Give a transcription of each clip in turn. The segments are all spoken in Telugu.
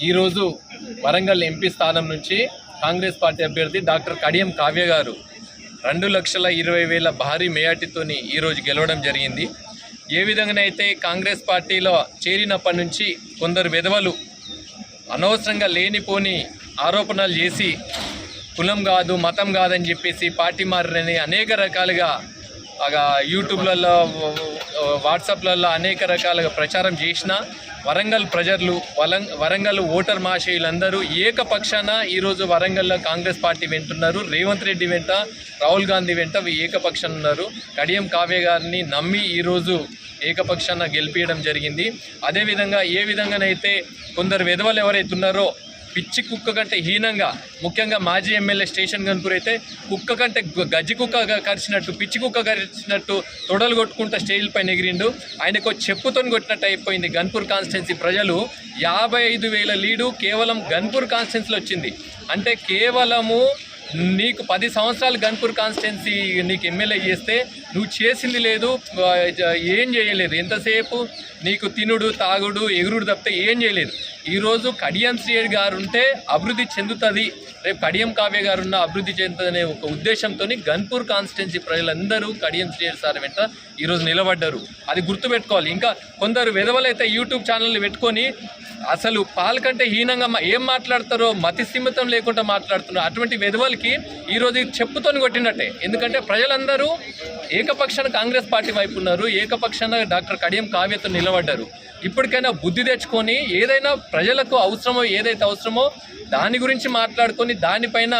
ఈరోజు వరంగల్ ఎంపీ స్థానం నుంచి కాంగ్రెస్ పార్టీ అభ్యర్థి డాక్టర్ కడియం కావ్య గారు రెండు లక్షల ఇరవై వేల భారీ మేయాటితోని ఈరోజు గెలవడం జరిగింది. ఏ విధంగానైతే కాంగ్రెస్ పార్టీలో చేరినప్పటి నుంచి కొందరు విధవలు అనవసరంగా లేనిపోని ఆరోపణలు చేసి కులం కాదు మతం కాదని చెప్పేసి పార్టీ మారని అనేక రకాలుగా యూట్యూబ్లలో వాట్సాప్లలో అనేక రకాలుగా ప్రచారం చేసిన వరంగల్ ప్రజలు వలం వరంగల్ ఓటర్ మహాశయులందరూ ఏకపక్షాన ఈరోజు వరంగల్లో కాంగ్రెస్ పార్టీ వెంటున్నారు రేవంత్ రెడ్డి వెంట రాహుల్ గాంధీ వెంట ఏకపక్షాన ఉన్నారు. కడియం కావ్య గారిని నమ్మి ఈరోజు ఏకపక్షాన గెలిపించడం జరిగింది. అదేవిధంగా ఏ విధంగానైతే కొందరు విధవలు ఎవరైతే ఉన్నారో పిచ్చి కుక్క కంటే హీనంగా ముఖ్యంగా మాజీ ఎమ్మెల్యే స్టేషన్ గన్పూర్ అయితే కుక్క కంటే గజ్జి కుక్క కరిచినట్టు పిచ్చి కుక్క కరిచినట్టు తొడలు కొట్టుకుంటా స్టేజ్ పైన ఎగిరిండు. ఆయనకు చెప్పుతో కొట్టినట్టు అయిపోయింది గన్పూర్ కాన్స్టిట్యున్సీ ప్రజలు. యాభై ఐదు వేల లీడు కేవలం గన్పూర్ కాన్స్టిట్యున్సీలో వచ్చింది. అంటే కేవలము నీకు పది సంవత్సరాలు గన్పూర్ కాన్స్టిట్యున్సీ నీకు ఎమ్మెల్యే చేస్తే నువ్వు చేసింది లేదు ఏం చేయలేదు. ఎంతసేపు నీకు తినుడు తాగుడు ఎగురుడు తప్పితే ఏం చేయలేదు. ఈరోజు కడియం శ్రీయడ్ గారు ఉంటే అభివృద్ధి చెందుతుంది. రేపు కడియం కావ్య గారు ఉన్న అభివృద్ధి చెందుతుందనే ఒక ఉద్దేశంతో గన్పూర్ కాన్స్టిట్యున్సీ ప్రజలందరూ కడియం శ్రీయడ్ సార్ వెంట ఈరోజు నిలబడ్డారు. అది గుర్తుపెట్టుకోవాలి. ఇంకా కొందరు విధవలైతే యూట్యూబ్ ఛానల్ని పెట్టుకొని అసలు పాలకంటే హీనంగా ఏం మాట్లాడతారో మతి సీమితం లేకుండా మాట్లాడుతున్నారు అటువంటి విధవలకి ఈరోజు చెప్పుతోని కొట్టినట్టే ఎందుకంటే ప్రజలందరూ ఏకపక్షాన కాంగ్రెస్ పార్టీ వైపు ఉన్నారు. ఏకపక్షాన డాక్టర్ కడియం కావ్యతో నిలబడ్డారు. ఇప్పటికైనా బుద్ధి తెచ్చుకొని ఏదైనా ప్రజలకు అవసరమో ఏదైతే అవసరమో దాని గురించి మాట్లాడుకొని దానిపైన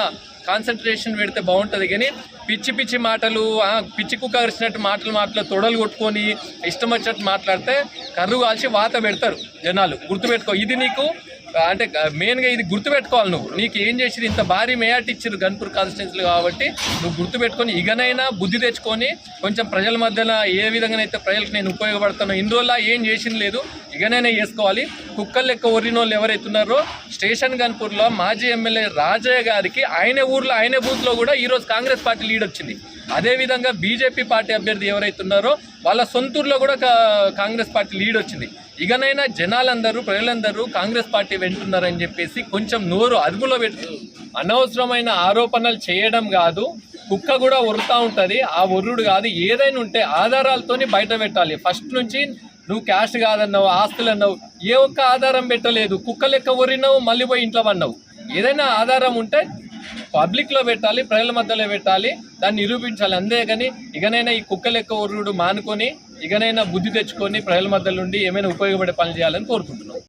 కాన్సన్ట్రేషన్ పెడితే బాగుంటుంది. కానీ పిచ్చి పిచ్చి మాటలు పిచ్చి కుక్క అరిచినట్టు మాటలు మాటలు తొడలు కొట్టుకొని ఇష్టం వచ్చినట్టు మాట్లాడితే కర్రు కాల్చి వాత పెడతారు జనాలు. గుర్తుపెట్టుకో ఇది నీకు అంటే మెయిన్గా ఇది గుర్తుపెట్టుకోవాలి నువ్వు. నీకు ఏం చేసిరు ఇంత భారీ మేయాట్ ఇచ్చారు గన్పూర్ కాన్స్టిట్యున్సీలు కాబట్టి నువ్వు గుర్తుపెట్టుకొని ఇకనైనా బుద్ధి తెచ్చుకొని కొంచెం ప్రజల మధ్యన ఏ విధంగా అయితే ప్రజలకు నేను ఉపయోగపడతానో ఇన్ని రోజుల ఏం చేసింది లేదు ఇకనైనా వేసుకోవాలి కుక్కలు లెక్క ఒరిన వాళ్ళు ఎవరైతే ఉన్నారో స్టేషన్ గన్పూర్లో మాజీ ఎమ్మెల్యే రాజయ్య గారికి ఆయన ఊర్లో ఆయన బూత్లో కూడా ఈరోజు కాంగ్రెస్ పార్టీ లీడ్ వచ్చింది అదేవిధంగా బీజేపీ పార్టీ అభ్యర్థి ఎవరైతే ఉన్నారో వాళ్ళ సొంతూరులో కూడా కా- కాంగ్రెస్ పార్టీ లీడ్ వచ్చింది. ఇకనైనా జనాలందరూ ప్రజలందరూ కాంగ్రెస్ పార్టీ వెంటున్నారని చెప్పేసి కొంచెం నోరు అదుపులో పెట్టు అనవసరమైన ఆరోపణలు చేయడం కాదు కుక్క కూడా ఉరుతా ఉంటుంది ఆ ఒర్రుడు కాదు ఏదైనా ఉంటే ఆధారాలతోని బయట పెట్టాలి. ఫస్ట్ నుంచి నువ్వు క్యాష్ కాదన్నావు ఆస్తులు అన్నావు ఏ ఒక్క ఆధారం పెట్టలేదు. కుక్క లెక్క ఒరినావు మళ్ళీ పోయి ఇంట్లో అన్నావు ఏదైనా ఆధారం ఉంటే పబ్లిక్లో పెట్టాలి ప్రజల మధ్యలో పెట్టాలి దాన్ని నిరూపించాలి. అంతేగాని ఇకనైనా ఈ కుక్క లెక్క మానుకొని ఇకనైనా బుద్ధి తెచ్చుకొని ప్రజల మధ్యలో ఉండి ఏమైనా ఉపయోగపడే పనులు చేయాలని కోరుకుంటున్నాం.